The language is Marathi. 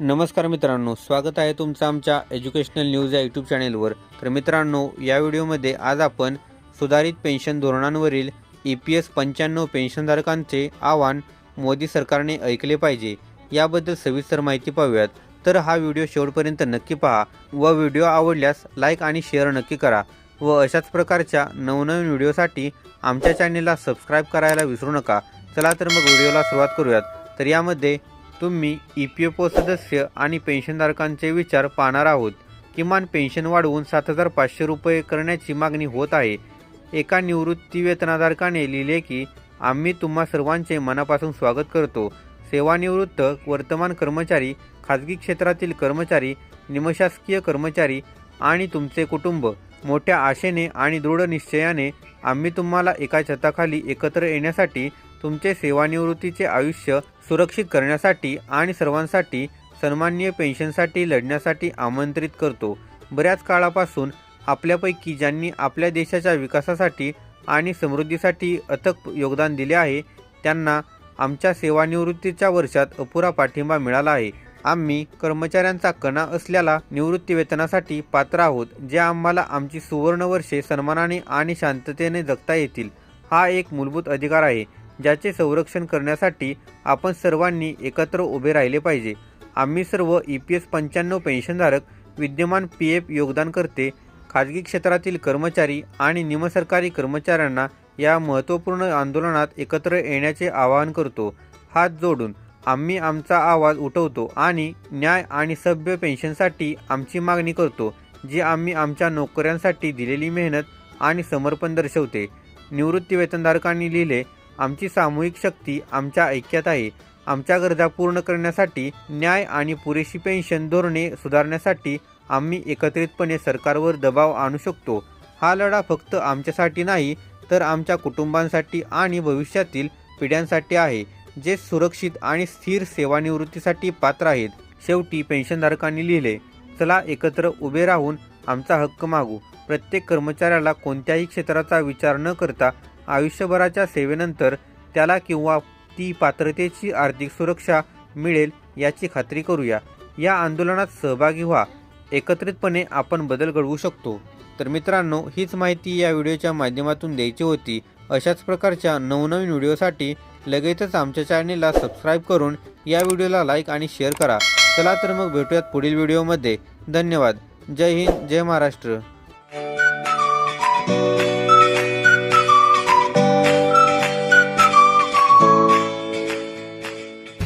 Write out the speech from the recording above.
नमस्कार मित्रांनो स्वागत आहे तुमचं आमच्या एज्युकेशनल न्यूज या यूट्यूब चॅनेलवर तर मित्रांनो या व्हिडिओमध्ये आज आपण सुधारित पेन्शन धोरणांवरील ई पी एस पंच्याण्णव पेन्शनधारकांचे आव्हान मोदी सरकारने ऐकले पाहिजे याबद्दल सविस्तर माहिती पाहूयात. तर हा व्हिडिओ शेवटपर्यंत नक्की पहा व व्हिडिओ आवडल्यास लाईक आणि शेअर नक्की करा व अशाच प्रकारच्या नवनवीन व्हिडिओसाठी आमच्या चॅनेलला सबस्क्राईब करायला विसरू नका. चला तर मग व्हिडिओला सुरुवात करूयात. तर यामध्ये तुम्ही ई पी एफ ओ सदस्य आणि पेन्शनधारकांचे विचार पाहणार आहोत. किमान पेन्शन वाढवून सात हजार पाचशे रुपये करण्याची मागणी होत आहे. एका निवृत्ती वेतनाधारकाने लिहिले की आम्ही तुम्हा सर्वांचे मनापासून स्वागत करतो. सेवानिवृत्त वर्तमान कर्मचारी खाजगी क्षेत्रातील कर्मचारी निमशासकीय कर्मचारी आणि तुमचे कुटुंब. मोठ्या आशेने आणि दृढ निश्चयाने आम्ही तुम्हाला एका छताखाली एकत्र येण्यासाठी तुमचे सेवानिवृत्तीचे आयुष्य सुरक्षित करण्यासाठी आणि सर्वांसाठी सन्माननीय पेन्शनसाठी लढण्यासाठी आमंत्रित करतो. बऱ्याच काळापासून आपल्यापैकी ज्यांनी आपल्या देशाच्या विकासासाठी आणि समृद्धीसाठी अथक योगदान दिले आहे त्यांना आमच्या सेवानिवृत्तीच्या वर्षात अपुरा पाठिंबा मिळाला आहे. आम्ही कर्मचाऱ्यांचा कणा असलेला निवृत्तीवेतनासाठी पात्र आहोत जे आम्हाला आमची सुवर्ण वर्षे सन्मानाने आणि शांततेने जगता येतील. हा एक मूलभूत अधिकार आहे. ज्याचे संरक्षण करण्यासाठी आपण सर्वांनी एकत्र उभे राहिले पाहिजे. आम्ही सर्व ई पी एस पंच्याण्णव पेन्शनधारक विद्यमान पी एफ योगदानकर्ते खाजगी क्षेत्रातील कर्मचारी आणि निमसरकारी कर्मचाऱ्यांना या महत्त्वपूर्ण आंदोलनात एकत्र येण्याचे आवाहन करतो. हात जोडून आम्ही आमचा आवाज उठवतो आणि न्याय आणि सभ्य पेन्शनसाठी आमची मागणी करतो जी आम्ही आमच्या नोकऱ्यांसाठी दिलेली मेहनत आणि समर्पण दर्शवते. निवृत्ती वेतनधारकांनी लिहिले आमची सामूहिक शक्ती आमच्या ऐक्यात आहे. आमच्या गरजा पूर्ण करण्यासाठी न्याय आणि पुरेशी पेन्शन धोरणे सुधारण्यासाठी आम्ही एकत्रितपणे सरकारवर दबाव आणू शकतो. हा लढा फक्त आमच्यासाठी नाही तर आमच्या कुटुंबांसाठी आणि भविष्यातील पिढ्यांसाठी आहे जे सुरक्षित आणि स्थिर सेवानिवृत्तीसाठी पात्र आहेत. शेवटी पेन्शनधारकांनी लिहिले चला एकत्र उभे राहून आमचा हक्क मागू. प्रत्येक कर्मचाऱ्याला कोणत्याही क्षेत्राचा विचार न करता आयुष्यभराच्या सेवेनंतर त्याला किंवा ती पात्रतेची आर्थिक सुरक्षा मिळेल याची खात्री करूया. या आंदोलनात सहभागी व्हा. एकत्रितपणे आपण बदल घडवू शकतो. तर मित्रांनो हीच माहिती या व्हिडिओच्या माध्यमातून द्यायची होती. अशाच प्रकारच्या नवनवीन व्हिडिओसाठी लगेचच आमच्या चॅनेलला सबस्क्राईब करून या व्हिडिओला लाईक आणि शेअर करा. चला तर मग भेटूयात पुढील व्हिडिओमध्ये. धन्यवाद. जय हिंद जय महाराष्ट्र.